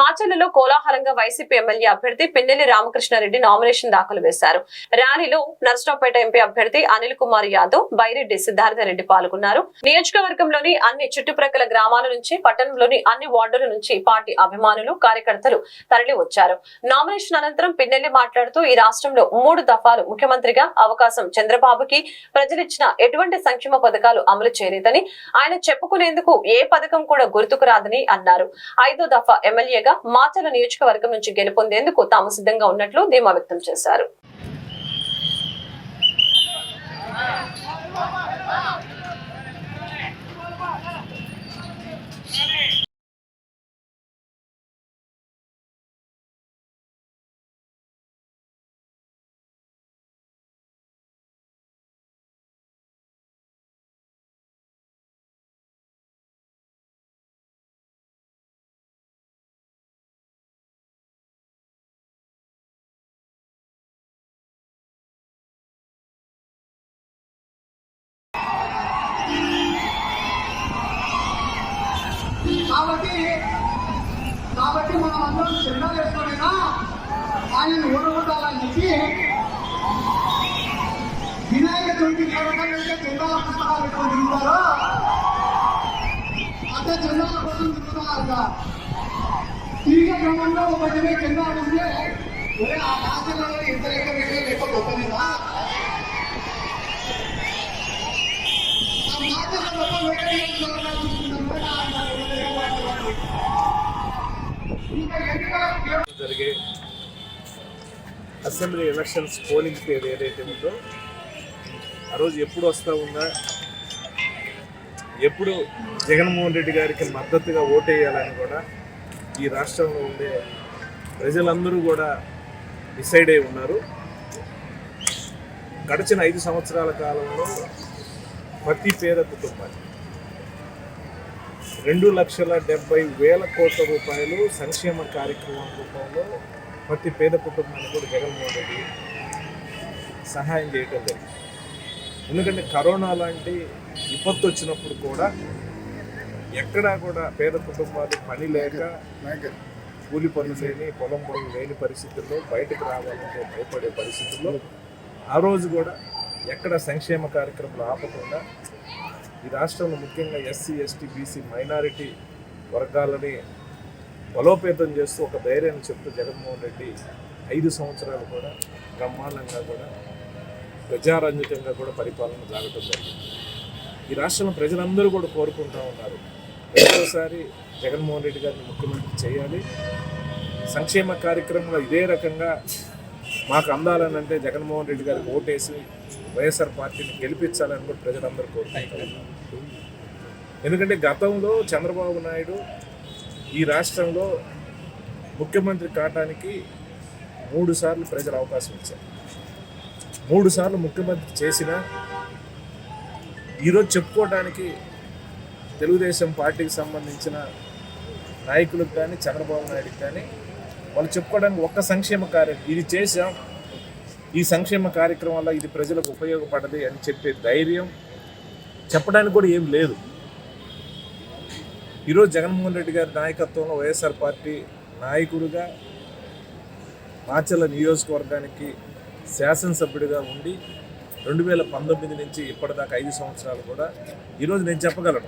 మాచర్లలో కోలాహలంగా YCP MLA అభ్యర్థి Pinnelli Ramakrishna Reddy nomination దాఖలు వేశారు. ర్యాలీలో నర్సరావుపేట ఎంపీ అభ్యర్థి అనిల్ కుమార్ యాదవ్ బైరెడ్డి సిద్ధార్థ రెడ్డి పాల్గొన్నారు. నియోజకవర్గంలోని అన్ని చుట్టుప్రక్కల గ్రామాల నుంచి పట్టణంలోని అన్ని వార్డుల నుంచి పార్టీ అభిమానులు కార్యకర్తలు తరలి వచ్చారు. నామినేషన్ అనంతరం పిన్నెల్లి మాట్లాడుతూ ఈ రాష్ట్రంలో మూడు దఫాలు ముఖ్యమంత్రిగా అవకాశం చంద్రబాబుకి ప్రజలిచ్చిన ఎటువంటి సంక్షేమ పథకాలు అమలు చేయలేదని ఆయన చెప్పుకునేందుకు ఏ పథకం కూడా గుర్తుకు రాదని అన్నారు. ఐదో దఫా ఎమ్మెల్యే ఎమ్మెల్యేగా మాచల నియోజకవర్గం నుంచి గెలుపొందేందుకు తాము సిద్ధంగా ఉన్నట్లు ధీమా వ్యక్తం చేశారు. కాబట్టి మనం అందరం జెండా వేసుకునేనా ఆయన ఓడగొట్టాలని చెప్పి వినాయక చవితి ఎవరికైతే జెండాల పుస్తకాలు పెట్టుకొని తిరుగుతారో అంతే జెండాల కోసం తిరుగుతున్నారు తిరిగే క్రమంలో ఒక జమే జెండా ఉంటే ఒరే ఆ రాష్ట్రంలో ఇంత లెక్క పెట్టే లెక్క గొప్పదిగా జరిగే అసెంబ్లీ ఎలక్షన్స్ పోలింగ్ తేదీ ఏదైతే ఉందో ఆ రోజు ఎప్పుడు వస్తూ ఉందా? ఎప్పుడు జగన్మోహన్ రెడ్డి గారికి మద్దతుగా ఓటేయాలని కూడా ఈ రాష్ట్రంలో ఉండే ప్రజలందరూ కూడా డిసైడ్ అయి ఉన్నారు. గడిచిన ఐదు సంవత్సరాల కాలంలో ప్రతి పేద కుటుంబానికి రెండు లక్షల డెబ్బై వేల కోట్ల రూపాయలు సంక్షేమ కార్యక్రమం రూపంలో ప్రతి పేద కుటుంబానికి కూడా జగన్మోహన్ రెడ్డి సహాయం చేయటం జరిగింది. ఎందుకంటే కరోనా లాంటి విపత్తు వచ్చినప్పుడు కూడా ఎక్కడా కూడా పేద కుటుంబాలు పని లేక కూలి పనులు లేని పొలం పనులు లేని పరిస్థితుల్లో బయటకు రావాలంటే భయపడే పరిస్థితుల్లో ఆ రోజు కూడా ఎక్కడ సంక్షేమ కార్యక్రమాలు ఆపకుండా ఈ రాష్ట్రంలో ముఖ్యంగా ఎస్సీ ఎస్టీ బీసీ మైనారిటీ వర్గాలని బలోపేతం చేస్తూ ఒక ధైర్యాన్ని చెప్తూ జగన్మోహన్ రెడ్డి ఐదు సంవత్సరాలు కూడా బ్రహ్మాండంగా కూడా ప్రజారంజకంగా కూడా పరిపాలన జరగటం జరిగింది. ఈ రాష్ట్రంలో ప్రజలందరూ కూడా కోరుకుంటూ ఉన్నారు. రెండోసారి జగన్మోహన్ రెడ్డి గారిని ముఖ్యమంత్రి చేయాలి. సంక్షేమ కార్యక్రమంలో ఇదే రకంగా మాకు అందాలని అంటే జగన్మోహన్ రెడ్డి గారికి ఓటేసి వైఎస్ఆర్ పార్టీని గెలిపించాలని కూడా ప్రజలందరూ కోరుకుంటారు ఎందుకంటే గతంలో చంద్రబాబు నాయుడు ఈ రాష్ట్రంలో ముఖ్యమంత్రి కావడానికి మూడు సార్లు ప్రజలు అవకాశం ఇచ్చారు. మూడు సార్లు ముఖ్యమంత్రి చేసిన ఈరోజు చెప్పుకోవడానికి తెలుగుదేశం పార్టీకి సంబంధించిన నాయకులకు కానీ చంద్రబాబు నాయుడుకి కానీ వాళ్ళు చెప్పుకోవడానికి ఒక్క సంక్షేమ కార్యం ఇది చేశాం. ఈ సంక్షేమ కార్యక్రమం వల్ల ఇది ప్రజలకు ఉపయోగపడదు అని చెప్పే ధైర్యం చెప్పడానికి కూడా ఏం లేదు. ఈరోజు జగన్మోహన్ రెడ్డి గారి నాయకత్వంలో వైఎస్ఆర్ పార్టీ నాయకుడిగా మాచల నియోజకవర్గానికి శాసనసభ్యుడిగా ఉండి రెండు వేల పంతొమ్మిది నుంచి ఇప్పటిదాకా ఐదు సంవత్సరాలు కూడా ఈరోజు నేను చెప్పగలను.